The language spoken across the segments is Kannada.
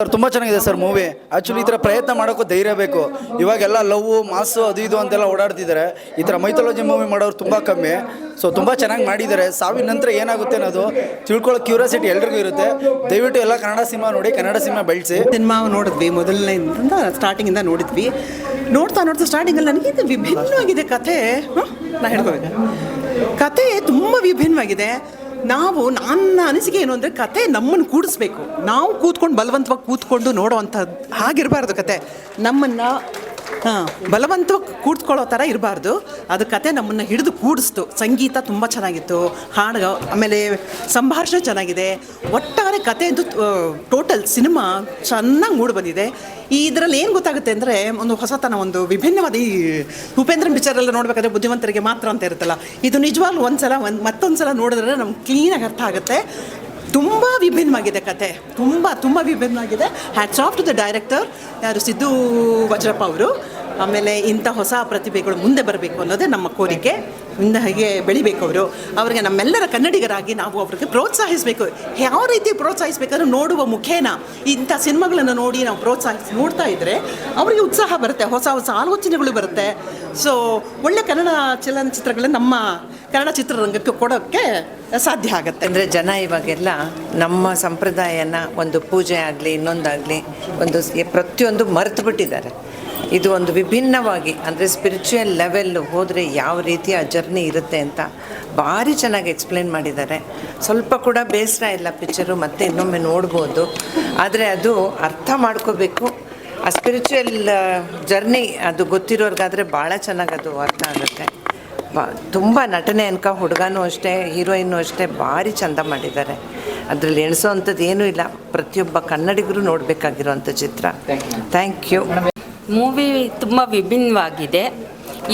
ಸರ್, ತುಂಬ ಚೆನ್ನಾಗಿದೆ ಸರ್ ಮೂವಿ ಆ್ಯಕ್ಚುಲಿ ಈ ಥರ ಪ್ರಯತ್ನ ಮಾಡೋಕ್ಕೂ ಧೈರ್ಯ ಬೇಕು. ಇವಾಗೆಲ್ಲ ಲವ್, ಮಾಸು ಅದು ಇದು ಅಂತೆಲ್ಲ ಓಡಾಡ್ತಿದ್ದಾರೆ. ಈ ಥರ ಮೈಥಾಲಜಿ ಮೂವಿ ಮಾಡೋರು ತುಂಬ ಕಮ್ಮಿ. ಸೊ ತುಂಬ ಚೆನ್ನಾಗಿ ಮಾಡಿದ್ದಾರೆ. ಸಾವಿನ ನಂತರ ಏನಾಗುತ್ತೆ ಅನ್ನೋದು ತಿಳ್ಕೊಳ್ಳೋ ಕ್ಯೂರಿಯಾಸಿಟಿ ಎಲ್ರಿಗೂ ಇರುತ್ತೆ. ದಯವಿಟ್ಟು ಎಲ್ಲ ಕನ್ನಡ ಸಿನಿಮಾ ನೋಡಿ, ಕನ್ನಡ ಸಿನಿಮಾ ಬೆಳೆಸಿ. ಸಿನಿಮಾ ನೋಡಿದ್ವಿ ಮೊದಲನೇದಿಂದ ಸ್ಟಾರ್ಟಿಂಗಿಂದ ನೋಡಿದ್ವಿ. ನೋಡ್ತಾ ನೋಡ್ತಾ ಸ್ಟಾರ್ಟಿಂಗಲ್ಲಿ ನನಗೆ ವಿಭಿನ್ನವಾಗಿದೆ ಕಥೆ? ನಾ ಹೇಳ್ಕೋಬೇಕು. ಕತೆ ತುಂಬ ವಿಭಿನ್ನವಾಗಿದೆ. ನಾವು ನನ್ನ ಅನಿಸಿಕೆ ಏನು ಅಂದರೆ ಕತೆ ನಮ್ಮನ್ನು ಕೂಡಿಸ್ಬೇಕು. ನಾವು ಕೂತ್ಕೊಂಡು ಬಲವಂತವಾಗಿ ಕೂತ್ಕೊಂಡು ನೋಡೋವಂಥದ್ದು ಹಾಗಿರಬಾರ್ದು ಕತೆ. ನಮ್ಮನ್ನು ಹಾಂ, ಬಲವಂತ ಕೂಡ್ಕೊಳ್ಳೋ ಥರ ಇರಬಾರ್ದು. ಅದು ಕತೆ ನಮ್ಮನ್ನು ಹಿಡಿದು ಕೂಡಿಸ್ತು. ಸಂಗೀತ ತುಂಬ ಚೆನ್ನಾಗಿತ್ತು. ಹಾಡು, ಆಮೇಲೆ ಸಂಭಾಷಣೆ ಚೆನ್ನಾಗಿದೆ. ಒಟ್ಟಾರೆ ಕಥೆದು ಟೋಟಲ್ ಸಿನಿಮಾ ಚೆನ್ನಾಗಿ ಮೂಡಿ ಬಂದಿದೆ. ಈ ಇದರಲ್ಲಿ ಏನು ಗೊತ್ತಾಗುತ್ತೆ ಅಂದರೆ, ಒಂದು ಹೊಸತನ, ಒಂದು ವಿಭಿನ್ನವಾದ ಈ ಉಪೇಂದ್ರನ್ ಪಿಕ್ಚರೆಲ್ಲ ನೋಡಬೇಕಾದ್ರೆ ಬುದ್ಧಿವಂತರಿಗೆ ಮಾತ್ರ ಅಂತ ಇರುತ್ತಲ್ಲ. ಇದು ನಿಜವಾಗ್ಲೂ ಒಂದ್ಸಲ, ಒಂದು ಮತ್ತೊಂದು ಸಲ ನೋಡಿದ್ರೆ ನಮ್ಗೆ ಕ್ಲೀನಾಗಿ ಅರ್ಥ ಆಗುತ್ತೆ. ತುಂಬ ವಿಭಿನ್ನವಾಗಿದೆ ಕತೆ. ತುಂಬ ತುಂಬ ವಿಭಿನ್ನವಾಗಿದೆ. Hats off to the director ಯಾರು ಸಿದ್ದು ವಜ್ರಪ್ಪ ಅವರು. ಆಮೇಲೆ ಇಂಥ ಹೊಸ ಪ್ರತಿಭೆಗಳು ಮುಂದೆ ಬರಬೇಕು ಅನ್ನೋದೇ ನಮ್ಮ ಕೋರಿಕೆ. ಇಂದ ಹಾಗೆ ಬೆಳಿಬೇಕು ಅವರು. ಅವರಿಗೆ ನಮ್ಮೆಲ್ಲರ ಕನ್ನಡಿಗರಾಗಿ ನಾವು ಅವ್ರಿಗೆ ಪ್ರೋತ್ಸಾಹಿಸಬೇಕು. ಯಾವ ರೀತಿ ಪ್ರೋತ್ಸಾಹಿಸಬೇಕಾದ್ರೆ ನೋಡುವ ಮುಖೇನ ಇಂಥ ಸಿನಿಮಾಗಳನ್ನು ನೋಡಿ ನಾವು ಪ್ರೋತ್ಸಾಹಿಸಿ ನೋಡ್ತಾ ಇದ್ದರೆ ಅವರಿಗೆ ಉತ್ಸಾಹ ಬರುತ್ತೆ, ಹೊಸ ಹೊಸ ಆಲೋಚನೆಗಳು ಬರುತ್ತೆ. ಸೊ ಒಳ್ಳೆ ಕನ್ನಡ ಚಲನಚಿತ್ರಗಳನ್ನ ನಮ್ಮ ಕನ್ನಡ ಚಿತ್ರರಂಗಕ್ಕೆ ಕೊಡೋಕ್ಕೆ ಸಾಧ್ಯ ಆಗುತ್ತೆ. ಅಂದರೆ ಜನ ಇವಾಗೆಲ್ಲ ನಮ್ಮ ಸಂಪ್ರದಾಯನ ಒಂದು ಪೂಜೆ ಆಗಲಿ, ಇನ್ನೊಂದಾಗಲಿ, ಒಂದು ಪ್ರತಿಯೊಂದು ಮರೆತು ಬಿಟ್ಟಿದ್ದಾರೆ. ಇದು ಒಂದು ವಿಭಿನ್ನವಾಗಿ, ಅಂದರೆ ಸ್ಪಿರಿಚುವಲ್ ಲೆವೆಲ್ಲು ಹೋದರೆ ಯಾವ ರೀತಿಯ ಜರ್ನಿ ಇರುತ್ತೆ ಅಂತ ಭಾರಿ ಚೆನ್ನಾಗಿ ಎಕ್ಸ್ಪ್ಲೇನ್ ಮಾಡಿದ್ದಾರೆ. ಸ್ವಲ್ಪ ಕೂಡ ಬೇಸರ ಇಲ್ಲ ಪಿಕ್ಚರು ಮತ್ತೆ ಇನ್ನೊಮ್ಮೆ ನೋಡ್ಬೋದು. ಆದರೆ ಅದು ಅರ್ಥ ಮಾಡ್ಕೋಬೇಕು. ಆ ಸ್ಪಿರಿಚುವಲ್ ಜರ್ನಿ ಅದು ಗೊತ್ತಿರೋರ್ಗಾದರೆ ಭಾಳ ಚೆನ್ನಾಗಿ ಅದು ಅರ್ಥ ಆಗುತ್ತೆ. ತುಂಬ ನಟನೆ ಅನ್ಕ ಹುಡುಗನೂ ಅಷ್ಟೇ ಹೀರೋಯಿನ್ನು ಅಷ್ಟೇ ಭಾರಿ ಚಂದ ಮಾಡಿದ್ದಾರೆ. ಅದರಲ್ಲಿ ಎಣಿಸೋ ಅಂಥದ್ದು ಏನೂ ಇಲ್ಲ. ಪ್ರತಿಯೊಬ್ಬ ಕನ್ನಡಿಗರು ನೋಡಬೇಕಾಗಿರುವಂಥ ಚಿತ್ರ. ಥ್ಯಾಂಕ್ ಯು ಮೂವಿ ತುಂಬ ವಿಭಿನ್ನವಾಗಿದೆ.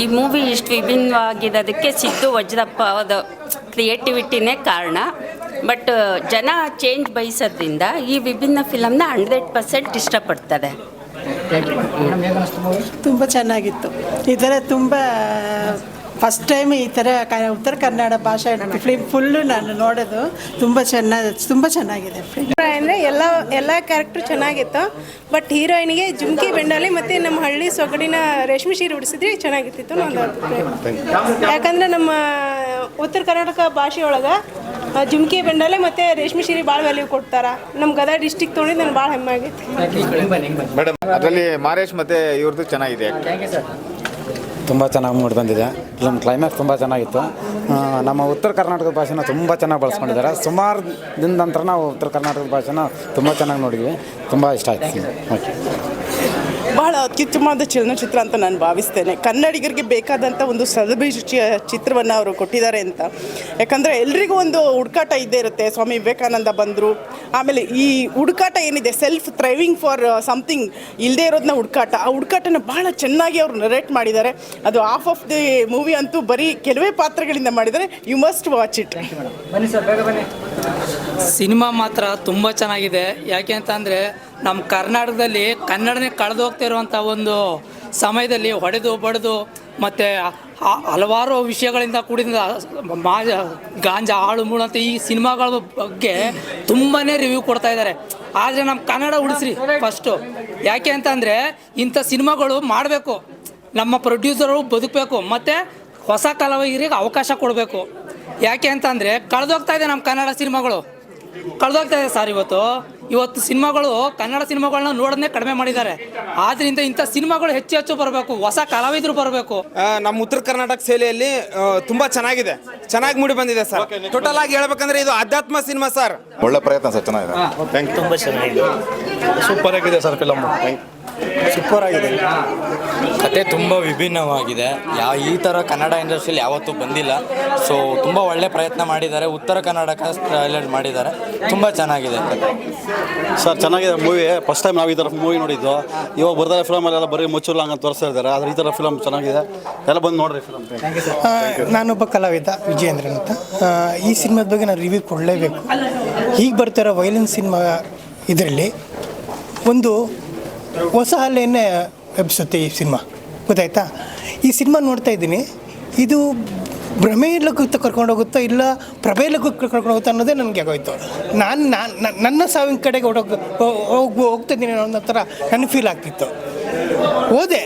ಈ ಮೂವಿ ಇಷ್ಟು ವಿಭಿನ್ನವಾಗಿರೋದಕ್ಕೆ ಸಿದ್ದು ವಜ್ರಪ್ಪ ಅವರ ಕ್ರಿಯೇಟಿವಿಟಿನೇ ಕಾರಣ. ಬಟ್ ಜನ ಚೇಂಜ್ ಬಯಸೋದ್ರಿಂದ ಈ ವಿಭಿನ್ನ ಫಿಲಮ್ನ ಹಂಡ್ರೆಡ್ ಪರ್ಸೆಂಟ್ ಇಷ್ಟಪಡ್ತಾರೆ. ತುಂಬ ಚೆನ್ನಾಗಿತ್ತು. ಈ ಥರ ತುಂಬ ಫಸ್ಟ್ ಟೈಮ್ ಈ ಥರ ಕ ಉತ್ತರ ಕನ್ನಡ ಭಾಷೆ ಫಿಲ್ಮ್ ಫುಲ್ಲು ನಾನು ನೋಡೋದು. ತುಂಬ ಚೆನ್ನಾಗಿ ತುಂಬ ಚೆನ್ನಾಗಿದೆ ಫಿಲ್ಮ್ ಅಂದರೆ ಎಲ್ಲ ಎಲ್ಲ ಕ್ಯಾರೆಕ್ಟ್ರು ಚೆನ್ನಾಗಿತ್ತು. ಬಟ್ ಹೀರೋಯಿನ್ಗೆ ಜುಮ್ಕಿ ಬೆಂಡಾಲಿ ಮತ್ತು ನಮ್ಮ ಹಳ್ಳಿ ಸೊಗಡಿನ ರೇಷ್ಮೆ ಸೀರೆ ಉಡಿಸಿದ್ರೆ ಚೆನ್ನಾಗಿರ್ತಿತ್ತು ನಾನು ಅಭಿಪ್ರಾಯ. ಯಾಕಂದರೆ ನಮ್ಮ ಉತ್ತರ ಕರ್ನಾಟಕ ಭಾಷೆಯೊಳಗೆ ಜುಮ್ಕಿ ಬೆಂಡಾಲೆ ಮತ್ತು ರೇಷ್ಮೆ ಸೀರೆ ಭಾಳ ವ್ಯಾಲ್ಯೂ ಕೊಡ್ತಾರೆ. ನಮ್ಮ ಗದಗ ಡಿಸ್ಟಿಕ್ ತೊಗೊಂಡು ನನಗೆ ಭಾಳ ಹೆಮ್ಮೆ ಆಗೈತೆ ಮೇಡಮ್ ಅದರಲ್ಲಿ ಮಾರೇಶ್ ಮತ್ತು ಇವ್ರದ್ದು ಚೆನ್ನಾಗಿದೆ. ತುಂಬ ಚೆನ್ನಾಗಿ ಮೂಡಿ ಬಂದಿದೆ. ನಮ್ಮ ಕ್ಲೈಮ್ಯಾಕ್ಸ್ ತುಂಬ ಚೆನ್ನಾಗಿತ್ತು. ನಮ್ಮ ಉತ್ತರ ಕರ್ನಾಟಕದ ಭಾಷೆನ ತುಂಬ ಚೆನ್ನಾಗಿ ಬಳಸ್ಕೊಂಡಿದ್ದಾರೆ. ಸುಮಾರು ದಿನದ ನಂತರ ನಾವು ಉತ್ತರ ಕರ್ನಾಟಕದ ಭಾಷೆನ ತುಂಬ ಚೆನ್ನಾಗಿ ನೋಡಿದ್ವಿ. ತುಂಬ ಇಷ್ಟ ಆಯ್ತು ಓಕೆ ಬಹಳ ಅತ್ಯುತ್ತಮವಾದ ಚಲನಚಿತ್ರ ಅಂತ ನಾನು ಭಾವಿಸ್ತೇನೆ. ಕನ್ನಡಿಗರಿಗೆ ಬೇಕಾದಂಥ ಒಂದು ಸದಭಿರುಚಿಯ ಚಿತ್ರವನ್ನು ಅವರು ಕೊಟ್ಟಿದ್ದಾರೆ ಅಂತ. ಯಾಕಂದರೆ ಎಲ್ರಿಗೂ ಒಂದು ಹುಡುಕಾಟ ಇದ್ದೇ ಇರುತ್ತೆ. ಸ್ವಾಮಿ ವಿವೇಕಾನಂದ ಬಂದರು ಆಮೇಲೆ ಈ ಹುಡುಕಾಟ ಏನಿದೆ ಸೆಲ್ಫ್ ಥ್ರೈವಿಂಗ್ ಫಾರ್ ಸಮಥಿಂಗ್ ಇಲ್ಲದೇ ಇರೋದನ್ನ ಹುಡುಕಾಟ ಆ ಹುಡುಕಾಟನ ಬಹಳ ಚೆನ್ನಾಗಿ ಅವರು ನರೇಟ್ ಮಾಡಿದ್ದಾರೆ. ಅದು ಆಫ್ ಆಫ್ ದಿ ಮೂವಿ ಅಂತೂ ಬರೀ ಕೆಲವೇ ಪಾತ್ರಗಳಿಂದ ಮಾಡಿದ್ದಾರೆ. You must watch it cinema ಮಾತ್ರ ತುಂಬ ಚೆನ್ನಾಗಿದೆ. ಯಾಕೆ ಅಂತಂದರೆ ನಮ್ಮ ಕರ್ನಾಟಕದಲ್ಲಿ ಕನ್ನಡನೇ ಕಳೆದು ಹೋಗ್ತಾ ಇರುವಂಥ ಒಂದು ಸಮಯದಲ್ಲಿ ಹೊಡೆದು ಬಡಿದು ಮತ್ತು ಹಲವಾರು ವಿಷಯಗಳಿಂದ ಕೂಡಿದ ಮಾಜ ಗಾಂಜಾ ಆಳು ಮೂಳು ಅಂತ ಈ ಸಿನಿಮಾಗಳ ಬಗ್ಗೆ ತುಂಬಾ ರಿವ್ಯೂ ಕೊಡ್ತಾ ಇದ್ದಾರೆ. ಆದರೆ ನಮ್ಮ ಕನ್ನಡ ಉಳಿಸ್ರಿ ಫಸ್ಟು ಯಾಕೆ ಅಂತಂದರೆ ಇಂಥ ಸಿನಿಮಾಗಳು ಮಾಡಬೇಕು. ನಮ್ಮ ಪ್ರೊಡ್ಯೂಸರು ಬದುಕಬೇಕು. ಮತ್ತು ಹೊಸ ಕಲಾವಿದರಿಗೆ ಅವಕಾಶ ಕೊಡಬೇಕು. ಯಾಕೆ ಅಂತಂದರೆ ಕಳೆದೋಗ್ತಾ ಇದೆ ನಮ್ಮ ಕನ್ನಡ ಸಿನಿಮಾಗಳು. ಕಳೆದೋಗ್ತಾ ಇದೆ ಸರ್ ಇವತ್ತು. ಇವತ್ತು ಸಿನಿಮಾಗಳು ಕನ್ನಡ ಸಿನಿಮಾಗಳನ್ನ ನೋಡೋದನ್ನೇ ಕಡಿಮೆ ಮಾಡಿದ್ದಾರೆ. ಆದ್ರಿಂದ ಇಂಥ ಸಿನಿಮಾಗಳು ಹೆಚ್ಚು ಹೆಚ್ಚು ಬರಬೇಕು ಹೊಸ ಕಲಾವಿದರು ಬರಬೇಕು. ನಮ್ಮ ಉತ್ತರ ಕರ್ನಾಟಕ ಶೈಲಿಯಲ್ಲಿ ತುಂಬಾ ಚೆನ್ನಾಗಿದೆ. ಚೆನ್ನಾಗಿ ಮೂಡಿ ಬಂದಿದೆ ಸರ್. ಟೋಟಲ್ ಆಗಿ ಹೇಳ್ಬೇಕಂದ್ರೆ ಇದು ಆಧ್ಯಾತ್ಮ ಸಿನಿಮಾ ಸರ್. ಒಳ್ಳೆ ಪ್ರಯತ್ನ ಸರ್ ಚೆನ್ನಾಗಿದೆ. ಥ್ಯಾಂಕ್ ಯು ಸೂಪರ್ ಆಗಿದೆ ಸರ್ ಫಿಲಮ್ ಸೂಪರ್ ಆಗಿದೆ ಕತೆ ತುಂಬ ವಿಭಿನ್ನವಾಗಿದೆ. ಯಾ ಈ ಥರ ಕನ್ನಡ ಇಂಡಸ್ಟ್ರಿಯಲ್ಲಿ ಯಾವತ್ತೂ ಬಂದಿಲ್ಲ. ಸೊ ತುಂಬ ಒಳ್ಳೆ ಪ್ರಯತ್ನ ಮಾಡಿದ್ದಾರೆ. ಉತ್ತರ ಕನ್ನಡಕ ಹೈಲೈಟ್ ಮಾಡಿದ್ದಾರೆ. ತುಂಬ ಚೆನ್ನಾಗಿದೆ ಕತೆ. ಸರ್ ಚೆನ್ನಾಗಿದೆ ಮೂವಿ ಫಸ್ಟ್ ಟೈಮ್ ನಾವು ಈ ಥರ ಮೂವಿ ನೋಡಿದ್ದು. ಇವಾಗ ಬರ್ತಾರೆ ಫಿಲಮಲ್ಲೆಲ್ಲ ಬರೀ ಮುಚ್ಚುಲ್ಲ ಹಂಗೆ ತೋರಿಸ್ತಾ ಇದ್ದಾರೆ. ಆದರೆ ಈ ಥರ ಫಿಲಮ್ ಚೆನ್ನಾಗಿದೆ. ಎಲ್ಲ ಬಂದು ನೋಡ್ರಿ ಫಿಲಮ್ ನಾನೊಬ್ಬ ಕಲಾವಿದ ವಿಜಯೇಂದ್ರನ್ ಅಂತ. ಈ ಸಿನಿಮಾದ ಬಗ್ಗೆ ನಾನು ರಿವ್ಯೂ ಕೊಡಲೇಬೇಕು. ಈಗ ಬರ್ತಿರೋ ವೈಲೆನ್ಸ್ ಸಿನಿಮಾ ಇದರಲ್ಲಿ ಒಂದು ಹೊಸ ಅಲೆಯನ್ನೇ ಎಬ್ಸುತ್ತೆ ಈ ಸಿನಿಮಾ. ಗೊತ್ತಾಯ್ತಾ? ಈ ಸಿನಿಮಾ ನೋಡ್ತಾ ಇದ್ದೀನಿ. ಇದು ಭ್ರಮೆ ಲೋಕಕ್ಕೆ ಕರ್ಕೊಂಡು ಹೋಗುತ್ತೋ ಇಲ್ಲ ಪ್ರಭೆ ಲೋಕಕ್ಕೆ ಕರ್ಕೊಂಡು ಹೋಗುತ್ತೋ ಅನ್ನೋದೇ ನನಗೆ ಆಗೋಯ್ತು. ನಾನು ನಾನು ನನ್ನ ಸಾವಿನ ಕಡೆಗೆ ಹೊಡೋಗಿ ಹೋಗಿ ಹೋಗ್ತಿದ್ದೀನಿ ಅನ್ನೋ ಥರ ನನಗೆ ಫೀಲ್ ಆಗ್ತಿತ್ತು. ಓದೆ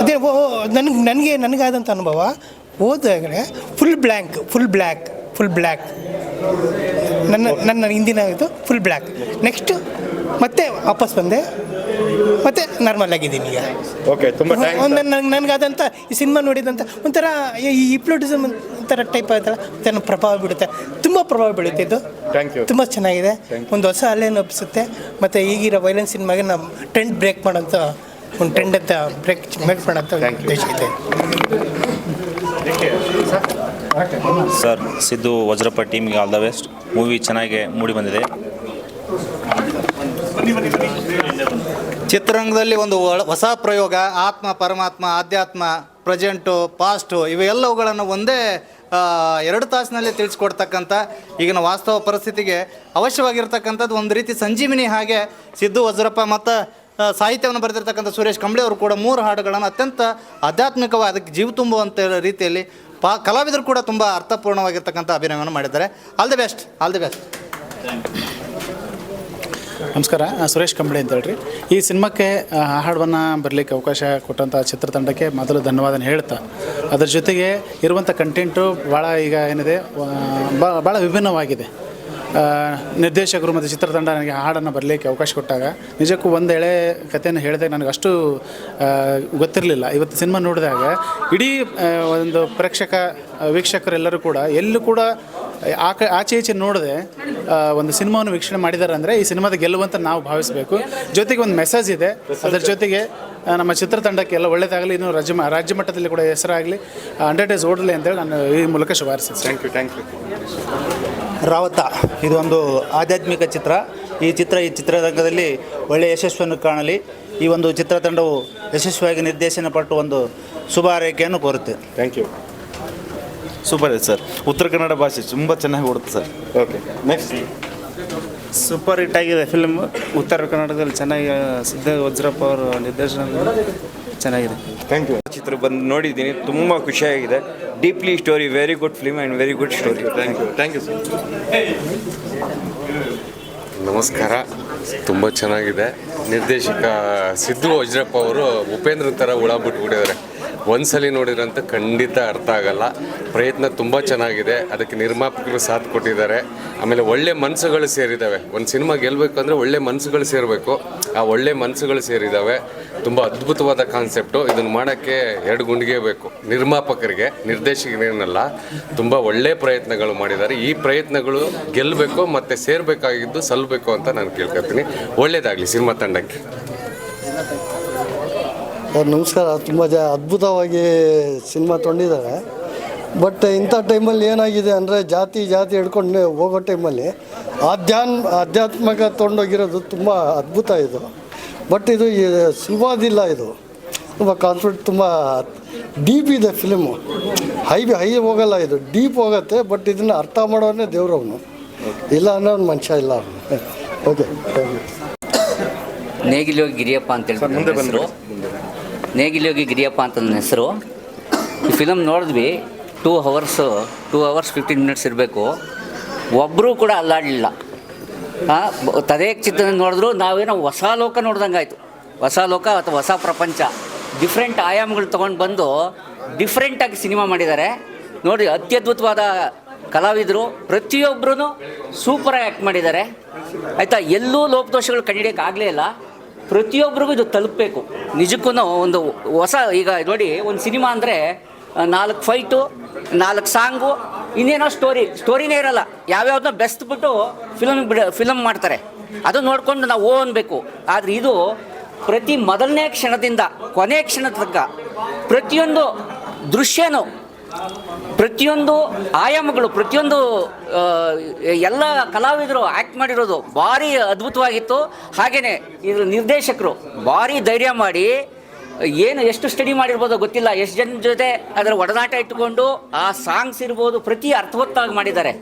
ಅದೇ, ಓ, ನನಗೆ ನನಗೆ ನನಗಾದಂಥ ಅನುಭವ. ಓದಾಗಲೇ full blank full black full black ನನ್ನ ನನ್ನ ಹಿಂದಿನ ಇದು ಫುಲ್ ಬ್ಲ್ಯಾಕ್ ನೆಕ್ಸ್ಟ್ ಮತ್ತೆ ವಾಪಸ್ ಬಂದೆ. ಮತ್ತೆ ನಾರ್ಮಲ್ ಆಗಿದ್ದೀನಿ ಈಗ. ಓಕೆ ತುಂಬ ಒಂದು ನನಗೆ ನನಗಾದಂಥ ಈ ಸಿನಿಮಾ ನೋಡಿದಂಥ ಒಂಥರ ಈ ಇಪ್ಲೋಟಿಸಮ್ ಒಂಥರ ಟೈಪ್ ಆಯ್ತಲ್ಲ ಅದನ್ನು ಪ್ರಭಾವ ಬೀಳುತ್ತೆ. ತುಂಬ ಪ್ರಭಾವ ಬೀಳುತ್ತೆ ಇದು. You. ತುಂಬ ಚೆನ್ನಾಗಿದೆ. ಒಂದು ಹೊಸ ಅಲ್ಲೇನು ಒಪ್ಪಿಸುತ್ತೆ. ಮತ್ತು ಈಗಿರೋ ವೈಲೆನ್ಸ್ ಸಿನಿಮಾಗೆ ನಮ್ಮ ಟ್ರೆಂಡ್ ಬ್ರೇಕ್ ಮಾಡೋಂಥ ಒಂದು ಟ್ರೆಂಡ್ ಅಂತ ಬ್ರೇಕ್ ಮೇಕ್ ಮಾಡೋಂಥ ಉದ್ದೇಶ ಇದೆ. ಸರ್ ಸಿದ್ದು ವಜ್ರಪ್ಪ ಟೀಮ್ಗೆ ಆಲ್ ದ ಬೆಸ್ಟ್ ಮೂವಿ ಚೆನ್ನಾಗಿ ಮೂಡಿ ಬಂದಿದೆ. ಚಿತ್ರರಂಗದಲ್ಲಿ ಒಂದು ಹೊಸ ಪ್ರಯೋಗ, ಆತ್ಮ, ಪರಮಾತ್ಮ, ಆಧ್ಯಾತ್ಮ, ಪ್ರೆಸೆಂಟು, ಪಾಸ್ಟು, ಇವೆಲ್ಲವುಗಳನ್ನು ಒಂದೇ ಎರಡು ತಾಸಿನಲ್ಲಿ ತಿಳಿಸ್ಕೊಡ್ತಕ್ಕಂಥ ಈಗಿನ ವಾಸ್ತವ ಪರಿಸ್ಥಿತಿಗೆ ಅವಶ್ಯವಾಗಿರ್ತಕ್ಕಂಥದ್ದು ಒಂದು ರೀತಿ ಸಂಜೀವಿನಿ ಹಾಗೆ ಸಿದ್ದು ವಜ್ರಪ್ಪ ಮತ್ತು ಸಾಹಿತ್ಯವನ್ನು ಬರೆದಿರ್ತಕ್ಕಂಥ ಸುರೇಶ್ ಕಂಬಳಿ ಅವರು ಕೂಡ ಮೂರು ಹಾಡುಗಳನ್ನು ಅತ್ಯಂತ ಆಧ್ಯಾತ್ಮಿಕವಾಗಿ, ಅದಕ್ಕೆ ಜೀವ ತುಂಬುವಂಥ ರೀತಿಯಲ್ಲಿ ಪಾ ಕಲಾವಿದರು ಕೂಡ ತುಂಬ ಅರ್ಥಪೂರ್ಣವಾಗಿರ್ತಕ್ಕಂಥ ಅಭಿನಯವನ್ನು ಮಾಡಿದ್ದಾರೆ. All the best all the best ನಮಸ್ಕಾರ. ಸುರೇಶ್ ಕಂಬಳಿ ಅಂತ ಹೇಳ್ರಿ. ಈ ಸಿನಿಮಾಕ್ಕೆ ಆ, ಹಾಡನ್ನು ಬರಲಿಕ್ಕೆ ಅವಕಾಶ ಕೊಟ್ಟಂಥ ಚಿತ್ರತಂಡಕ್ಕೆ ಮೊದಲು ಧನ್ಯವಾದ ಹೇಳ್ತಾ. ಅದ್ರ ಜೊತೆಗೆ ಇರುವಂಥ ಕಂಟೆಂಟು ಭಾಳ ಈಗ ಏನಿದೆ ಭಾಳ ವಿಭಿನ್ನವಾಗಿದೆ. ನಿರ್ದೇಶಕರು ಮತ್ತು ಚಿತ್ರತಂಡ ನನಗೆ ಹಾಡನ್ನು ಬರಲಿಕ್ಕೆ ಅವಕಾಶ ಕೊಟ್ಟಾಗ ನಿಜಕ್ಕೂ ಒಂದು ಎಳೆ ಕಥೆಯನ್ನು ಹೇಳಿದಾಗ ನನಗೆ ಅಷ್ಟು ಗೊತ್ತಿರಲಿಲ್ಲ. ಇವತ್ತು ಸಿನಿಮಾ ನೋಡಿದಾಗ ಇಡೀ ಒಂದು ಪ್ರೇಕ್ಷಕ ವೀಕ್ಷಕರೆಲ್ಲರೂ ಕೂಡ ಎಲ್ಲೂ ಕೂಡ ಆ ಕ ಆಚೆ ಈಚೆ ನೋಡದೆ ಒಂದು ಸಿನಿಮಾವನ್ನು ವೀಕ್ಷಣೆ ಮಾಡಿದ್ದಾರೆ ಅಂದರೆ ಈ ಸಿನಿಮಾದ ಗೆಲ್ಲುವಂತ ನಾವು ಭಾವಿಸಬೇಕು. ಜೊತೆಗೆ ಒಂದು ಮೆಸೇಜ್ ಇದೆ. ಅದರ ಜೊತೆಗೆ ನಮ್ಮ ಚಿತ್ರತಂಡಕ್ಕೆ ಎಲ್ಲ ಒಳ್ಳೇದಾಗಲಿ ಇನ್ನು ರಾಜ್ಯ ಮ- ರಾಜ್ಯ ಮಟ್ಟದಲ್ಲಿ ಕೂಡ ಹೆಸರಾಗಲಿ ಹಂಡ್ರೆಡ್ ಡೇಸ್ ಓಡಲಿ ಅಂತೇಳಿ ನಾನು ಈ ಮೂಲಕ ಶುಭಾರಿಸ್ತೀನಿ ಥ್ಯಾಂಕ್ ಯು ಥ್ಯಾಂಕ್ ಯು ರಾವತ ಇದೊಂದು ಆಧ್ಯಾತ್ಮಿಕ ಚಿತ್ರ. ಈ ಚಿತ್ರ ಈ ಚಿತ್ರರಂಗದಲ್ಲಿ ಒಳ್ಳೆಯ ಯಶಸ್ಸನ್ನು ಕಾಣಲಿ. ಈ ಒಂದು ಚಿತ್ರತಂಡವು ಯಶಸ್ವಿಯಾಗಿ ನಿರ್ದೇಶನ ಪಟ್ಟು ಒಂದು ಶುಭ ಹಾರೈಕೆಯನ್ನು ಕೋರುತ್ತೆ. ಥ್ಯಾಂಕ್ ಯು ಸೂಪರ್ ಇದೆ ಸರ್ ಉತ್ತರ ಕನ್ನಡ ಭಾಷೆ ತುಂಬ ಚೆನ್ನಾಗಿ ಓಡುತ್ತೆ sir okay next super hit ಆಗಿದೆ ಫಿಲ್ಮ್ ಉತ್ತರ ಕರ್ನಾಟಕದಲ್ಲಿ ಚೆನ್ನಾಗಿ ಸಿದ್ಧ ವಜ್ರಪ್ಪ ಅವರ ನಿರ್ದೇಶನದಲ್ಲಿ ಚೆನ್ನಾಗಿದೆ. ಥ್ಯಾಂಕ್ ಯು ಚಿತ್ರ ಬಂದು ನೋಡಿದ್ದೀನಿ ತುಂಬ ಖುಷಿಯಾಗಿದೆ. Deeply story very good film and very good story thank you thank you sir ನಮಸ್ಕಾರ. ತುಂಬ ಚೆನ್ನಾಗಿದೆ. ನಿರ್ದೇಶಕ ಸಿದ್ದು ವಜ್ರಪ್ಪ ಅವರು ಉಪೇಂದ್ರ ಥರ ಹುಳ ಬಿಟ್ಬಿಟ್ಟಿದ್ದಾರೆ ಒಂದ್ಸಲಿ ನೋಡಿದ್ರಂತ ಖಂಡಿತ ಅರ್ಥ ಆಗಲ್ಲ. ಪ್ರಯತ್ನ ತುಂಬ ಚೆನ್ನಾಗಿದೆ. ಅದಕ್ಕೆ ನಿರ್ಮಾಪಕರು ಸಾಥ್ ಕೊಟ್ಟಿದ್ದಾರೆ. ಆಮೇಲೆ ಒಳ್ಳೆ ಮನಸ್ಸುಗಳು ಸೇರಿದ್ದಾವೆ. ಒಂದು ಸಿನಿಮಾ ಗೆಲ್ಲಬೇಕು ಅಂದರೆ ಒಳ್ಳೆ ಮನಸ್ಸುಗಳು ಸೇರಬೇಕು. ಆ ಒಳ್ಳೆ ಮನಸ್ಸುಗಳು ಸೇರಿದ್ದಾವೆ. ತುಂಬ ಅದ್ಭುತವಾದ ಕಾನ್ಸೆಪ್ಟು ಇದನ್ನು ಮಾಡೋಕ್ಕೆ ಎರಡು ಗುಂಡಿಗೆ ಬೇಕು. ನಿರ್ಮಾಪಕರಿಗೆ, ನಿರ್ದೇಶಕರೇನಲ್ಲ, ತುಂಬ ಒಳ್ಳೆ ಪ್ರಯತ್ನಗಳು ಮಾಡಿದ್ದಾರೆ. ಈ ಪ್ರಯತ್ನಗಳು ಗೆಲ್ಲಬೇಕು ಮತ್ತು ಸೇರಬೇಕಾಗಿದ್ದು ಸಲ್ಲಬೇಕು ಅಂತ ನಾನು ಕೇಳ್ಕೊತೀನಿ. ಒಳ್ಳೆಯದಾಗಲಿ ಸಿನಿಮಾ ತಂಡಕ್ಕೆ. ನಮಸ್ಕಾರ ತುಂಬ ಜ ಅದ್ಭುತವಾಗಿ ಸಿನಿಮಾ ತೊಗೊಂಡಿದ್ದಾರೆ ಬಟ್ ಇಂಥ ಟೈಮಲ್ಲಿ ಏನಾಗಿದೆ ಅಂದರೆ ಜಾತಿ ಜಾತಿ ಹಿಡ್ಕೊಂಡು ಹೋಗೋ ಟೈಮಲ್ಲಿ ಆಧ್ಯಾನ್ ಆಧ್ಯಾತ್ಮಿಕ ತೊಗೊಂಡೋಗಿರೋದು ತುಂಬ ಅದ್ಭುತ ಇದು. ಬಟ್ ಇದು ಸುಲಭದಿಲ್ಲ ಇದು. ತುಂಬ ಕಾನ್ಫಿಡೆಂಟ್ ತುಂಬ ಡೀಪ್ ಇದೆ ಫಿಲಿಮು ಹೈ ಬಿ ಹೈ ಹೋಗಲ್ಲ ಇದು. ಡೀಪ್ ಹೋಗುತ್ತೆ ಬಟ್ ಇದನ್ನು ಅರ್ಥ ಮಾಡೋನೇ ದೇವ್ರವನು ಇಲ್ಲ ಅನ್ನೋ ಒಂದು ಮನುಷ್ಯ ಇಲ್ಲ ಅವನು. Okay thank you. Negilogi Giriyappa ಅಂತೇಳಿ ನೇಗಿಲೋಗಿ ಗಿರಿಯಪ್ಪ ಅಂತ ನನ್ನ ಹೆಸರು. ಈ ಫಿಲಮ್ ನೋಡಿದ್ವಿ two hours two hours fifteen minutes ಇರಬೇಕು. ಒಬ್ಬರೂ ಕೂಡ ಅಲ್ಲಾಡಲಿಲ್ಲ. ತದೇಕ್ ಚಿತ್ರ ನೋಡಿದ್ರು, ನಾವೇನೋ ಹೊಸ ಲೋಕ ನೋಡ್ದಂಗೆ ಆಯಿತು. ಹೊಸ ಲೋಕ ಅಥವಾ ಹೊಸ ಪ್ರಪಂಚ. ಡಿಫ್ರೆಂಟ್ ಆಯಾಮಗಳು ತೊಗೊಂಡು ಬಂದು ಡಿಫ್ರೆಂಟಾಗಿ ಸಿನಿಮಾ ಮಾಡಿದ್ದಾರೆ. ನೋಡಿ, ಅತ್ಯದ್ಭುತವಾದ ಕಲಾವಿದರು. ಪ್ರತಿಯೊಬ್ಬರೂ ಸೂಪರಾಗಿ ಆ್ಯಕ್ಟ್ ಮಾಡಿದ್ದಾರೆ. ಆಯಿತಾ? ಎಲ್ಲೂ ಲೋಪದೋಷಗಳು ಕಂಡಿಡಿಯೋಕ್ಕಾಗಲೇ ಇಲ್ಲ. ಪ್ರತಿಯೊಬ್ಬರಿಗೂ ಇದು ತಲುಪಬೇಕು. ನಿಜಕ್ಕೂ ಒಂದು ಹೊಸ ಈಗ ನೋಡಿ ಒಂದು ಸಿನಿಮಾ ಅಂದರೆ ನಾಲ್ಕು ಫೈಟು ನಾಲ್ಕು ಸಾಂಗು ಇನ್ನೇನೋ ಸ್ಟೋರಿ ಸ್ಟೋರಿನೇ ಇರಲ್ಲ. ಯಾವ್ಯಾವ್ದನ್ನ ಬೆಸ್ತ್ಬಿಟ್ಟು ಫಿಲಮ್ ಬಿಡ ಫಿಲಮ್ ಮಾಡ್ತಾರೆ. ಅದು ನೋಡಿಕೊಂಡು ನಾವು ಓ ಅನ್ಬೇಕು. ಆದರೆ ಇದು ಪ್ರತಿ ಮೊದಲನೇ ಕ್ಷಣದಿಂದ ಕೊನೆ ಕ್ಷಣದ ತನಕ ಪ್ರತಿಯೊಂದು ದೃಶ್ಯನೂ ಪ್ರತಿಯೊಂದು ಆಯಾಮಗಳು, ಪ್ರತಿಯೊಂದು ಎಲ್ಲ ಕಲಾವಿದರು ಆ್ಯಕ್ಟ್ ಮಾಡಿರೋದು ಭಾರಿ ಅದ್ಭುತವಾಗಿತ್ತು. ಹಾಗೆಯೇ ಇದ್ರ ನಿರ್ದೇಶಕರು ಭಾರಿ ಧೈರ್ಯ ಮಾಡಿ, ಏನು ಎಷ್ಟು ಸ್ಟಡಿ ಮಾಡಿರ್ಬೋದು ಗೊತ್ತಿಲ್ಲ, ಎಷ್ಟು ಜನ ಜೊತೆ ಅದರ ಒಡನಾಟ ಇಟ್ಟುಕೊಂಡು ಆ ಸಾಂಗ್ಸ್ ಇರ್ಬೋದು ಪ್ರತಿ ಅರ್ಥವತ್ತಾಗಿ ಮಾಡಿದ್ದಾರೆ.